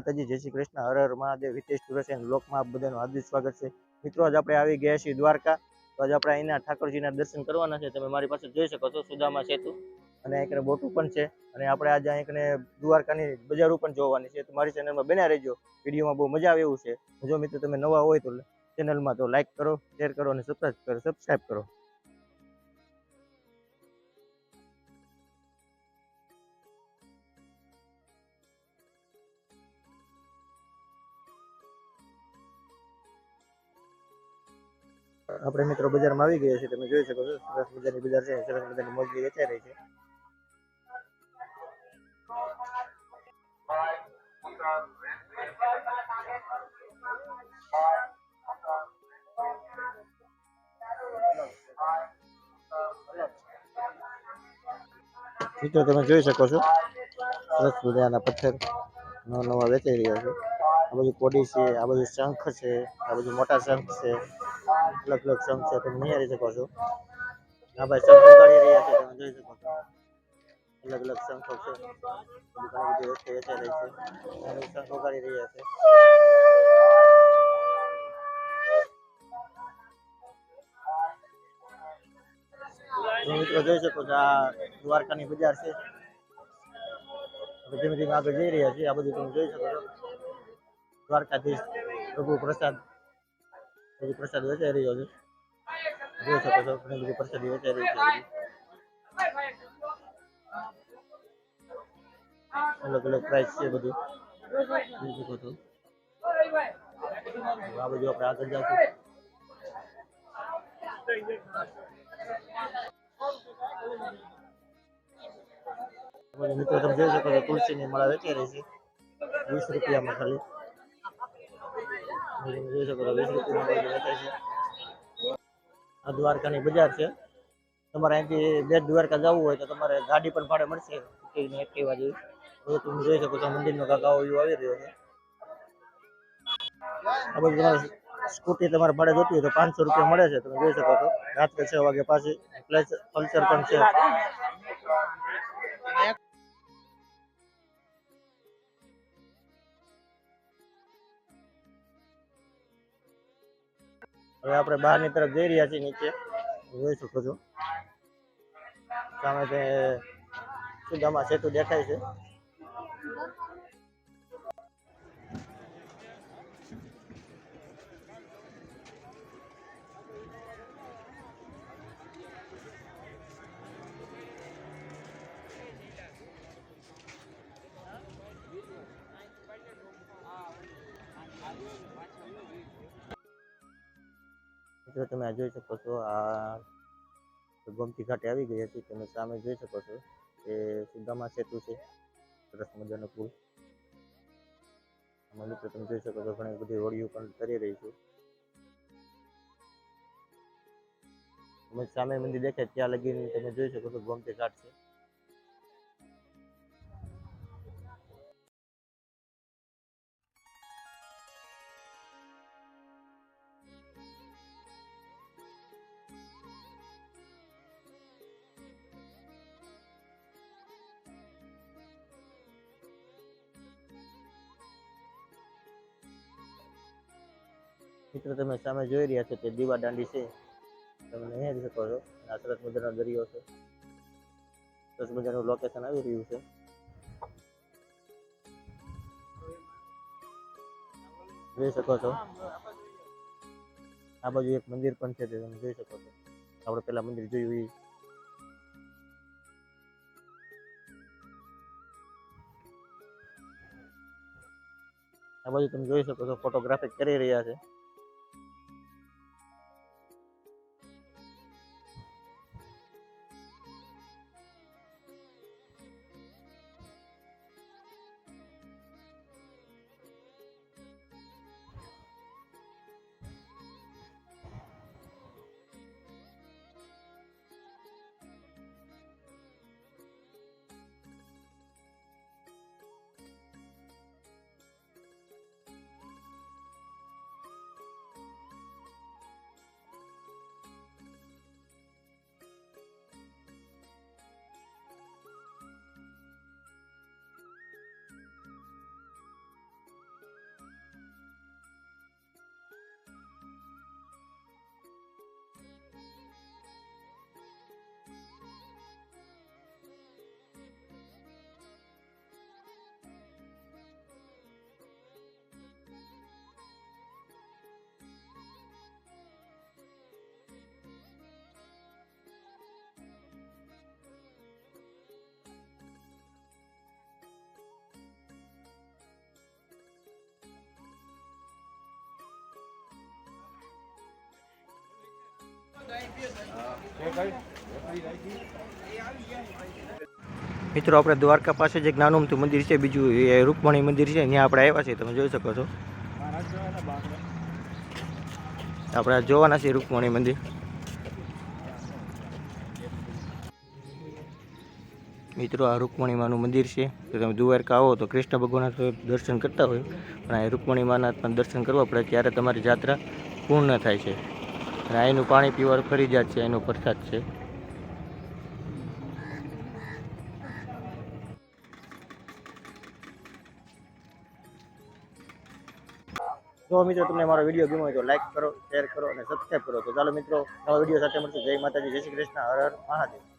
માતાજી, જય શ્રી કૃષ્ણ, હર હર મહાદેવ, હિતેશ ટુરસ એન્ડ લોકમાં આપ બધાનું હાર્દિક સ્વાગત છે. મિત્રો, આજ આપણે આવી ગયા છીએ દ્વારકા. તો આજે આપણે અહીંના ઠાકોરજીના દર્શન કરવાના છે. તમે મારી પાસે જોઈ શકો છો, સુદામા સેતુ અને અહીં બોટું પણ છે. અને આપણે આજે અહીં દ્વારકાની બજારો પણ જોવાની છે. તો મારી ચેનલમાં બન્યા રહેજો. વિડીયોમાં બહુ મજા આવે એવું છે. જો મિત્રો તમે નવા હોય તો ચેનલમાં તો લાઇક કરો શેર કરો અને સબસ્ક્રાઈબ કરો સબસ્ક્રાઈબ કરો. આપણે મિત્રો બજારમાં આવી ગયા છે તમે જોઈ શકો છો, સરસ મજાની બજાર છે, સરસ મજાની મોજડી વેચાઈ રહી છે. મિત્રો, તમે જોઈ શકો છો, સરસ મજાના પથ્થર નવા નવા વેચાઈ રહ્યા છે. આ બધું કોડી છે, આ બધું શંખ છે, આ બધું મોટા શંખ છે. અલગ અલગ સંઘ છે, તમે નિહાળી શકો છો. આ ભાઈ, સંઘ ઉગાડી રહ્યા છે, તમે જોઈ શકો છો. અલગ અલગ સંઘો છે. ઘણી બધી વસ્તુ વેચાઈ રહી છે. શંખ ઉગાડી રહ્યા છે. મિત્રો જોઈ શકો છો, આ દ્વારકાની બજાર છે. ધીમે ધીમે આગળ જઈ રહ્યા છીએ, આ બધું તમે જોઈ શકો છો. દ્વારકાધીશ પ્રભુ પ્રસાદ બધી પ્રસાદ વેચાઈ રહ્યો છે. જોઈ શકો છો, ઘણી બધી પ્રસાદી વેચાઈ રહી છે. અલગ અલગ પ્રાઇસ છે બધું. જોઈ શકો છો. આ બધું આપણે આગળ જાશું. મિત્રો તમે જોઈ શકો છો, તુલસીની માળા વેચાઈ રહી છે. વીસ રૂપિયામાં ખાલી. જોઈ શકો છો વીસ રૂપિયામાં વેચાય છે આ દ્વારકાની બજાર છે. તમારે અહીંથી બે દ્વારકા જવું હોય તો તમારે ગાડી પણ ભાડે મળશે. એકટીવા જેવી. તમે જોઈ શકો છો મંદિરનો નો આવો રહ્યો છે. આ બધું તમારે સ્કૂટી તમારે ભાડે જોતી હોય તો પાંચસો રૂપિયા મળે છે. તમે જોઈ શકો છો. રાત્રે છ વાગે પાછી પ્લસ કલ્ચર પણ છે. હવે આપણે બહારની તરફ જઈ રહ્યા છીએ નીચે. જોઈ શકો છો સામે તે સુદામા સેતુ દેખાય છે. મિત્રો, તમે આ જોઈ શકો છો, આ ગોમતી ઘાટે આવી ગઈ હતી. તમે સામે જોઈ શકો છો એ સુદામા સેતુ છે, સરસ મજાનો પુલ. આમાં મિત્રો, તમે જોઈ શકો છો, ઘણી બધી હોડીઓ પણ તરી રહી છે. સામે મંદિર દેખાય, ત્યાં લગીને તમે જોઈ શકો છો, ગોમતી ઘાટ છે. મિત્રો, તમે સામે જોઈ રહ્યા છો તે દીવા દાંડી છે. તમે અહીંયા જોઈ શકો છો. આ સરસ મજાનો દરિયો છે. સરસ મજાનું લોકેશન આવી રહ્યું છે. જોઈ શકો છો. આ બાજુ એક મંદિર પણ છે, તે તમે જોઈ શકો છો. આપણે પેલા મંદિર જોયું એ આ બાજુ તમે જોઈ શકો છો ફોટોગ્રાફી કરી રહ્યા છે. મિત્રો, આપણે દ્વારકા પાસે જ નાનું મંદિર છે, બીજું એ રૂકમણી મંદિર છે, ત્યાં આપણે આવ્યા છીએ. તમે જોઈ શકો છો. આપણે જોવાના છીએ રૂકમણી મંદિર. મિત્રો, આ રૂકમણીમાનું મંદિર છે. તો તમે દ્વારકા આવો તો કૃષ્ણ ભગવાનના દર્શન કરતા હોય, પણ આ રૂકમણીમાના પણ દર્શન કરવા પડે ત્યારે તમારી યાત્રા પૂર્ણ થાય છે. અને એનું પાણી પીવાનું ફરજિયાત છે, એનો પ્રસાદ છે. જો મિત્રો તમને મારો વીડિયો ગમ્યો હોય તો લાઈક કરો શેર કરો અને સબસ્ક્રાઈબ કરો. તો ચાલો મિત્રો, નવા વીડિયો સાથે મળશે. જય માતાજી, જય શ્રી કૃષ્ણ, હર હર મહાદેવ.